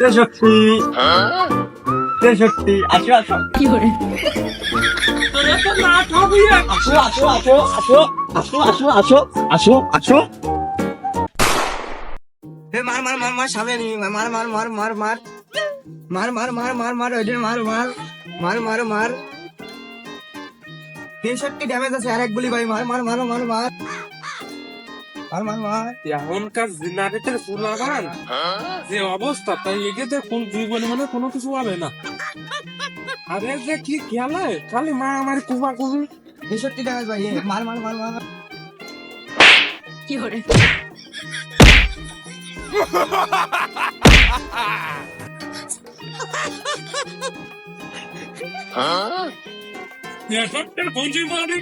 তেষট্টি তেষট্টি আসো আসো 有人，আসো আসো আসো আসো আসো আসো আসো আসো আসো মার মার মার মার সামনে নি মার মার মার মার মার মার মার মার মার মার ওই মার মার মার মার মার তেষট্টি ড্যামেজ আছে আর এক গুলি ভাই মার মার মার মার মার মার মার মার এখনকার জেনারেটের পোলাগান যে অবস্থা তাই এগেতে কোন জীবনে মানে কোনো কিছু হবে না। আরে যে কি খেলে খালি মা আমার কুবা কুবি তেষট্টি ড্যামেজ ভাই মার মার মার মার 有人，এসবটা কোন জীবনে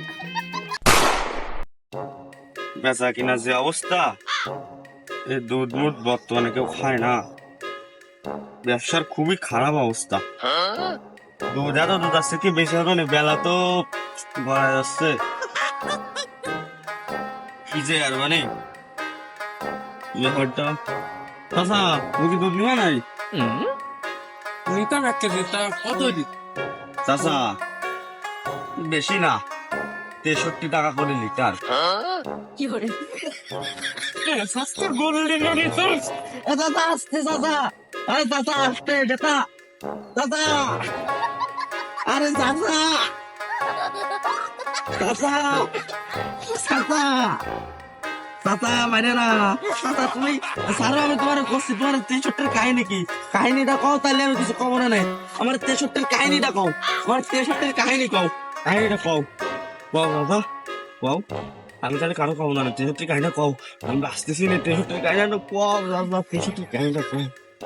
বেচা কিনা যে অবস্থা এই দুধ মুধ বর্তমানে কেউ খায় না। ব্যবসার খুবই খারাপ অবস্থা। দুধ এত দুধ আসছে কি বেশি হবে বেলা তো গড়া যাচ্ছে কি যে আর মানে? ব্যাপারটা? চাচা মুখে দুধ নিবা নাই? নিতাম একটা দিতা কত দিত চাচা বেশি না। তেষট্টি টাকা করে লিটার। দাদা আসতে দাদা। আরে দাদা আসতে দাদা। দাদা। আরে দাদা। দাদা। দাদা। দাদা মানে না দাদা তুমি সারা আমি তোমার করছি তোমার তেষট্টির কাহিনী কি? কাহিনীটা কও তাহলে আমি কিছু কব না নাই আমার তেষট্টির কাহিনীটা কও। আমার তেষট্টির কাহিনী কও। কাহিনীটা কও। কও বাবা। কও। আমি তাহলে কারও কও না, তেষট্টি কাহিনীটা কও। আমি আসতেছি না, তেষট্টির কাহিনীটা কও, বাবা তেষট্টির কাহিনীটা কও,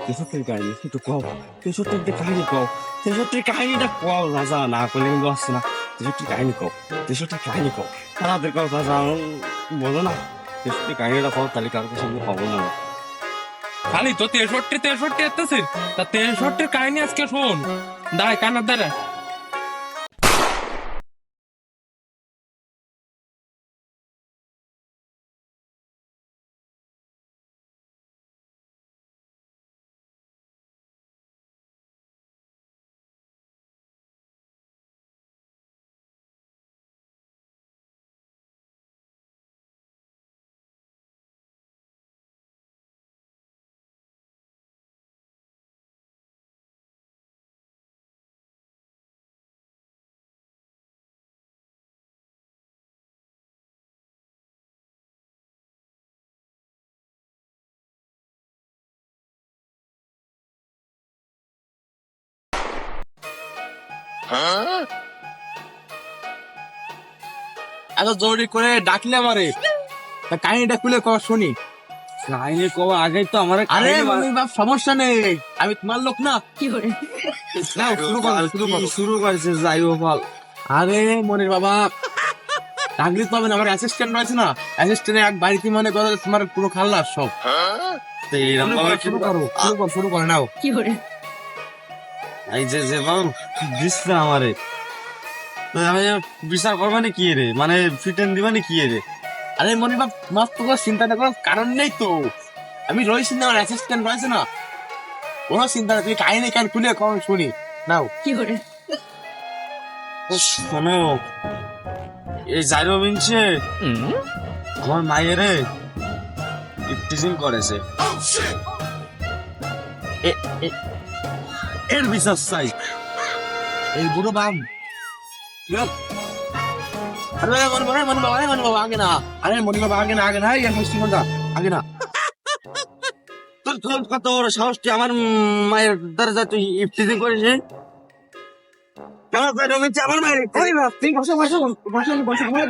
তেষট্টির কাহিনী, একটু কও, তেষট্টির কাহিনী কও, তেষট্টির কাহিনীটা কও, রাজা, না করলে কিন্তু আসছে না। তেষট্টির কাহিনী কও, তেষট্টির কাহিনী কও তাড়াতাড়ি কও, রাজা, বলো না, তেষট্টির কাহিনীটা কও, তাহলে কারও কাছে পাবো না খালি তো তেষট্টি তেষট্টি এতেছে তা তেষট্টির কাহিনী আজকে শোন। দাঁড়ায় কান্নার দাঁড়ায় হ্যাঁ? এত জরুরি করে ডাকলে আমারে? তা শুনি। কাহিনী আগে তো আমার আরে সমস্যা নেই। আমি তোমার লোক না। কি করে? না শুরু কর শুরু কর। শুরু বল। আরে মনির বাবা ডাকলি তো হবে আমার অ্যাসিস্ট্যান্ট রয়েছে না। অ্যাসিস্ট্যান্ট এক বাড়িতে মনে করো তোমার পুরো খাল্লা সব? হ্যাঁ? শুরু করো। শুরু কর শুরু করে নাও। কি করে? এই যে যে বাবু দিচ্ছে আমারে। আমি বিচার করবা নি কি রে? মানে ফিটেন দিবা নি কি রে? আরে মনির বাপ মস্ত করে চিন্তা করার কারণ নেই তো। আমি রয়েছি না আমার অ্যাসিস্ট্যান্ট রয়েছে না। কোনো চিন্তা নেই তুমি কাহিনী কান খুলে কম শুনি। নাও। 有人，শোনো এই জাইরো মিনছে আমার মায়েরে টিচিং করেছে। এ- এ- এর বিশ্বাস চাই এই বুড়ো বাম। আরে মনি বাবা মনি বাবা মনি বাবা আগে আরে, মনি বাবা আগে তোর তোর কত বড় আমার মায়ের দরজা তুই টিচিং করেছে আমার মায়ের ওই বাপ তুই বসো বসো বসো বসো আমরা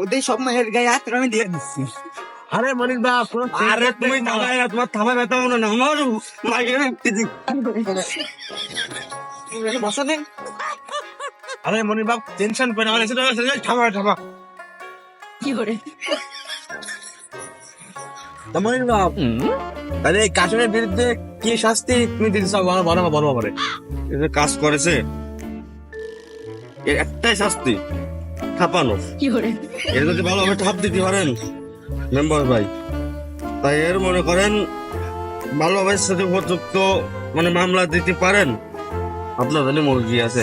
ওদের সব মায়ের গায়ে হাত আমি দিয়ে দিচ্ছি। আরে মনির বা আরে তুমি থামাই না। থামা ব্যথা মনে না। আমার আরে মনির বাপ টেনশন আমার এসে থামা থামা কি করে? মনির বাপ তাহলে বিরুদ্ধে কি শাস্তি তুমি দিতে চাও? বলো বলো বলো বলো। কাজ করেছে একটাই শাস্তি থাপানো। কি করে? এর যদি আমি থাপ দিতে পারেন মেম্বার ভাই। তাই এর মনে করেন ভালোভাবে সাথে উপযুক্ত মানে মামলা দিতে পারেন? আপনার জন্য মুরগি আছে.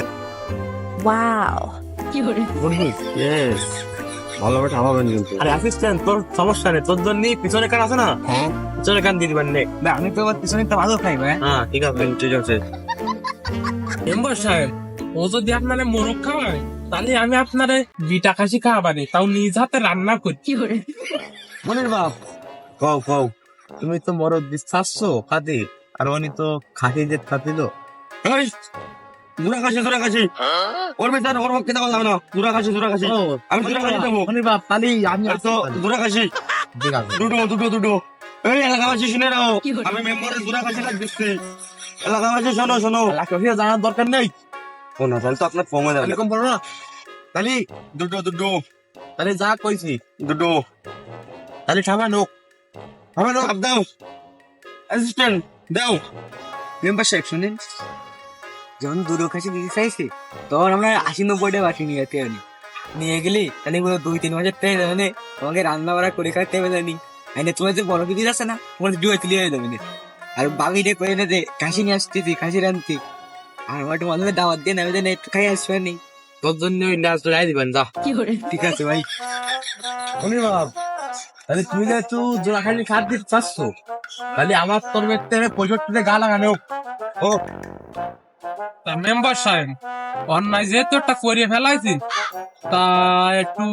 ইয়েস ভালোভাবে ঠাপাবেন কিন্তু। আরে অ্যাসিস্ট্যান্ট তোর সমস্যা নেই তোর জন্য পিছনে কান আছে না? হ্যাঁ। পিছনে কান দিয়ে দিবেন নে। আমি তো আবার পিছনে তো ভালো খাই ভাই। হ্যাঁ ঠিক আছে। ঠিক আছে। মেম্বার সাহেব ও যদি আপনারে মোরগ খাওয়ায় তাহলে আমি আপনারে বিটা খাসি খাওয়াবানি তাও নিজ হাতে রান্না করি। কি hore মনির বাপ কও কও তুমি তো মরদ বিশ্বাসছ খাতি আর উনি তো খাতি যে খাতি তো এই দুরা কাশি দুরা কাশি ওর ভিতরে ওর পক্ষে দেওয়া যাবে না। দুরা কাশি আমি দুরা দেবো। বাপ তাহলে আমি তো দুরা কাশি ঠিক আছে। দুটো দুটো দুটো। এই এলাকাবাসী শুনে নাও। আমি মেম্বারের দুরা দিচ্ছি এলাকাবাসী শোনো শোনো। জানার দরকার নেই। না তাহলে তো আপনার কমে যাবে এরকম বলো না? তাহলে দুটো দুটো তাহলে যা কইছি দুটো তাহলে ঠামা নোক আমি না দাও। অ্যাসিস্ট্যান্ট দাও। মেম্বার শুনেন। যখন দুটো কাছে দিতে চাইছি, তখন আমরা আশি নব্বইটা বাকি নিয়ে যেতে পারি। নিয়ে গেলি, তাহলে পুরো দুই, তিন মাসের টাইম মানে তোমাকে রান্না বাড়া করে খাইতে হবে জানি। আইনে তোমার যে বড় কিছু আছে না, তোমার ডুয়ে তুলে হয়ে যাবে। আর বাবিরে করে না যে, কাশি নিয়ে আসতেছি, কাশি রানতে আর আমার দাওয়াত দিয়ে দেন একটু খাই আসবেনি তোর জন্য ওই নাচ রাই দিবেন যা। কি ঠিক আছে ভাই। তাহলে তুমি যেহেতু জোড়াখালি খাট দিতে চাচ্ছ তাহলে আমার তোর ব্যক্তি পঁয়ষট্টিতে গা লাগানো ও। তা মেম্বার সাহেব অন্যায় যেহেতু একটা করিয়ে ফেলাইছি তা একটু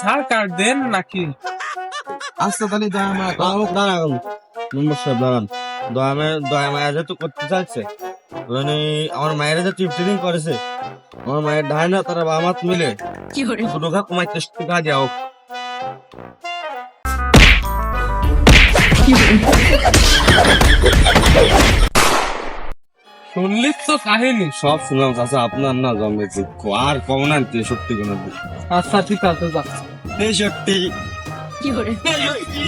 সার দেন নাকি? আসতো তাহলে যা আমার দাঁড়াও দাঁড়াও মেম্বার সাহেব দাঁড়ান। দয়া মায়ের দয়া মায়া যেহেতু করতে চাচ্ছে মানে আমার মায়ের যে টিপটিনিং করেছে আমার মায়ের ডায় না তারা বাবা মাত মিলে দুটো ঘা কমাই চেষ্টা কাজ যাও শুনলি তো কাহিনী? সব শুনলাম চাচা আপনার না জন্মেছে আর কম না তেষট্টি কোনো আচ্ছা ঠিক আছে তেষট্টি কি তেষট্টি